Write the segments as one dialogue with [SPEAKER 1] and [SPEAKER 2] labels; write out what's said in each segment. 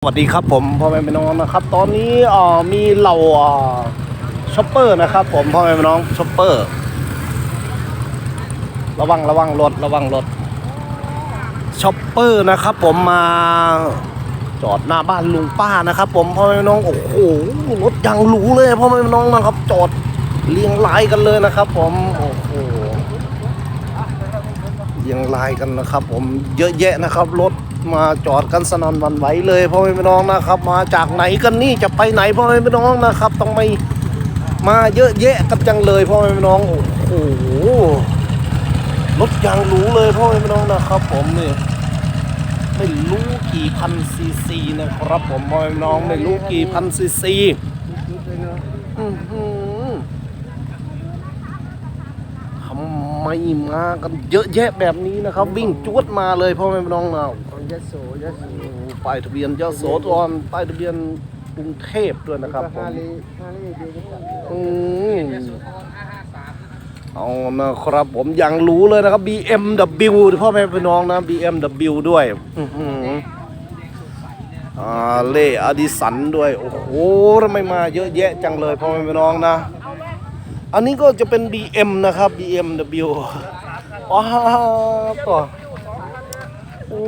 [SPEAKER 1] สวัสดีครับผมพ่อแม่พี่น้องนะครับ ตอนนี้อ่อมีเหล่าอ่อช็อปเปอร์นะครับ ผมพ่อแม่พี่น้องช็อปเปอร์ ระวังระวังรถระวังรถช็อปเปอร์นะครับ ผมมาจอดหน้าบ้านลุงป้านะครับ ผมพ่อแม่พี่น้องโอ้โหรถยังหรูเลยพ่อแม่พี่น้องนะครับ จอดเรียงรายกันเลยนะครับ ผมโอ้โหเรียงรายกันนะครับ ผมเยอะแยะนะครับรถ มาจอดกันสนั่นวันไหวเลยพ่อแม่พี่น้องนะครับ มาจากไหนกันนี่จะไปไหนพ่อแม่พี่น้องนะครับต้องไม่มาเยอะแยะกันจังเลยพ่อแม่พี่น้องโอ้โหรถยางหรูเลยพ่อแม่พี่น้องนะครับ ผมนี่ไม่รู้กี่พันซีซีนะครับ ผมพ่อแม่พี่น้องไม่รู้กี่พันซีซีอื้อหือทำไมมากันเยอะแยะแบบนี้นะครับ วิ่งจวดมาเลยพ่อแม่พี่น้องนะ
[SPEAKER 2] ข องยโสยโส
[SPEAKER 1] ป้ายทะเบียนยโสธรป้ายทะเบียนกรุงเทพด้วยนะครับผ
[SPEAKER 2] ฮามลีฮาลีดีกัน
[SPEAKER 1] อืมเอานะครับ ผมยังรู้เลยนะครับ BMW พ่อแม่พี่น้องนะ BMW ด้วยอื้อหืออ่าเล่อดิสันด้วย โอ้โหทำไมมาเยอะแยะจังเลยพ่อแม่พี่น้องนะ อันนี้ก็จะเป็น BM นะครับ BMW ว้าวต่อ โอ้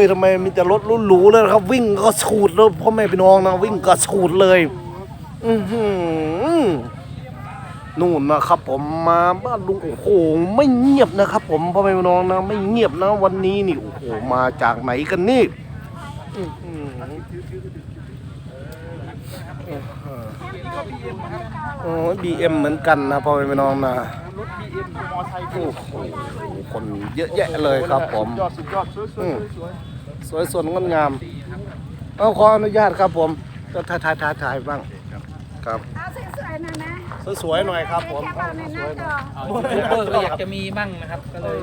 [SPEAKER 1] ยทำไมมีแต่รถหรูๆเลยนะครับ วิ่งก็ฉูดเลยพ่อแม่พี่น้องนะวิ่งก็ฉูดเลย อือหือนู่นนะครับ ผมมาบ้านลุงโอ้โหไม่เงียบนะครับ ผมพ่อแม่พี่น้องนะ ไม่เงียบนะ วันนี้นี่โอ้โหมาจากไหนกันนี่อื้อหือโอ้บีเอ็มเหมือนกันนะพ่อแม่พี่น้องนะ
[SPEAKER 2] บีเอ็มมอไซค์
[SPEAKER 1] โอ้โหคนเยอะแยะเลยครับผม
[SPEAKER 2] ยอดสุดยอดสวยสวยสวย
[SPEAKER 1] สวยสดงดงามเอาขออนุญาตครับผมจะถ่ายถ่ายถ่ายถ่ายบ้างครับ
[SPEAKER 3] เอาสวยๆหน่อยนะ
[SPEAKER 1] สวยๆหน่อยครับผม
[SPEAKER 3] แค่เราในหน้าจอ
[SPEAKER 4] เอายูทูบเบอร์ก็อยากจะมีบ้างนะครับ ก็เลย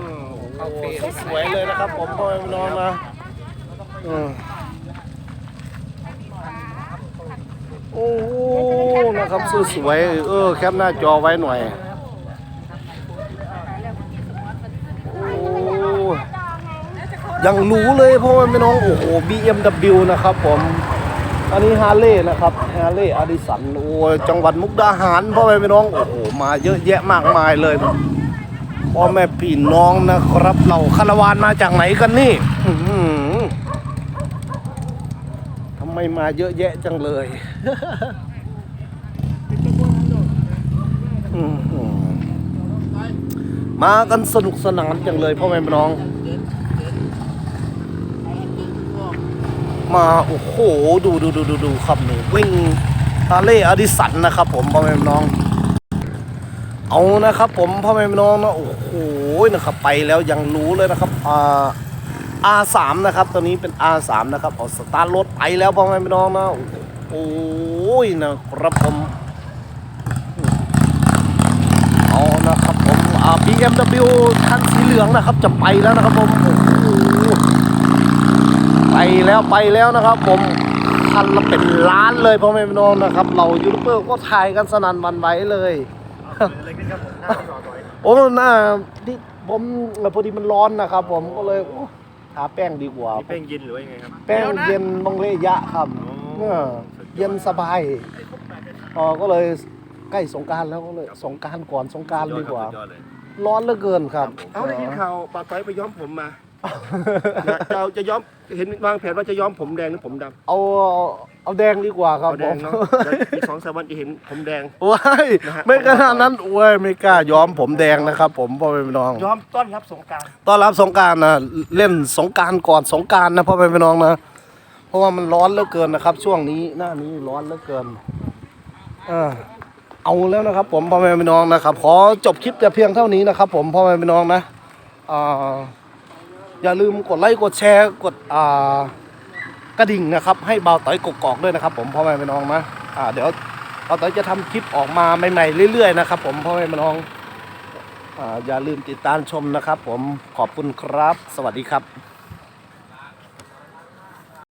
[SPEAKER 4] เข้าเฟซ
[SPEAKER 1] สวยเลยนะครับผมพ่อแม่พี่น้องนะอืมโอ้โหนะครับสวยๆเออแคปหน้าจอไว้หน่อยโอ้ ยังรู้เลยเพราะว่าไม่น้องโอ้โห BMW นะครับผมอันนี้ฮาร์เลย์นะครับฮาร์เลย์อดิสันโอ้ยจังหวัดมุกดาหารพ่อแม่พี่น้องโอ้โหมาเยอะแยะมากมายเลยพ่อแม่พี่น้องนะครับ เราคาราวานมาจากไหนกันนี่ทำไมมาเยอะแยะจังเลยมากันสนุกสนานจังเลยพ่อแม่พี่น้อง มา โอ้โห ดูดูดูดูดูครับนี่วิ่งฮาเลย์อดิสันนะครับ ผมพ่อแม่พี่น้อง เอานะครับ ผมพ่อแม่พี่น้องนะโอ้โหนะครับ ไปแล้วยังรู้เลยนะครับอ่า R3 นะครับตัวนี้เป็น R3 นะครับเอาสตาร์ทรถไปแล้วพ่อแม่พี่น้องนะโอ้ยนะครับผมเอานะครับผมอ่า BMW คันสีเหลืองนะครับ จะไปแล้วนะครับผมโอ้โห ไปแล้วไปแล้วนะครับ ผมคันละเป็นล้านเลยพ่อแม่พี่น้องนะครับ เรายูทูบเบอร์ก็ถ่ายกันสนั่นหวันไหวเลยโอ้หน้าที่ผมพอดีมันร้อนนะครับ ผมก็เลยโอ้ทาแป้งดีกว่า
[SPEAKER 2] แป้งเย็นหรือว่ายังไงครับ
[SPEAKER 1] แป้งเย็นบางเละยะครับเออเย็นสบายอ๋อก็เลยใกล้สงกรารแล้วก็เลยสงกรารก่อนสงกรารดีกว่า ร้อนเหลือเกินครับ
[SPEAKER 2] เอ้าได้ยินข่าวปาต้อยไปย้อมผมมา เราจะย้อมเห็นวางแผนว่าจะย้อมผมแดงหรือผมดำ
[SPEAKER 1] เอาเอาแดงดีกว่าครับ
[SPEAKER 2] เอาแด
[SPEAKER 1] ผ
[SPEAKER 2] ง
[SPEAKER 1] ม
[SPEAKER 2] เนาะอีกสองสามวันจะเห็นผมแดง
[SPEAKER 1] ว้าย
[SPEAKER 2] นะฮะ
[SPEAKER 1] ไม่ขนาดนั้นโอ้ยไม่กล้าย้อมผมแดงนะครับ ผมพ่อแม่พี่น้อง
[SPEAKER 2] ย้อมต้อนรับสงกราร
[SPEAKER 1] ต้อนรับสงกรารนะเล่นสงกรารก่อนสงกรารนะพ่อแม่พี่น้องนะเพราะว่ามันร้อนเหลือเกินนะครับ ช่วงนี้หน้านี้ร้อนเหลือเกินเออเอาแล้วนะครับ ผมพ่อแม่พี่น้องนะครับ ขอจบคลิปแต่เพียงเท่านี้นะครับ ผมพ่อแม่พี่น้องนะอ่า อย่าลืมกดไลค์กดแชร์กดอ่ากระดิ่งนะครับ ให้เบาต่อยกกอกด้วยนะครับ ผมพ่อแม่พี่น้องนะอ่าเดี๋ยวเบาต่อยจะทำคลิปออกมาใหม่ๆเรื่อยๆนะครับผมพ่อแม่พี่น้องอ่าอย่าลืมติดตามชมนะครับ ผมขอบคุณครับ สวัสดีครับ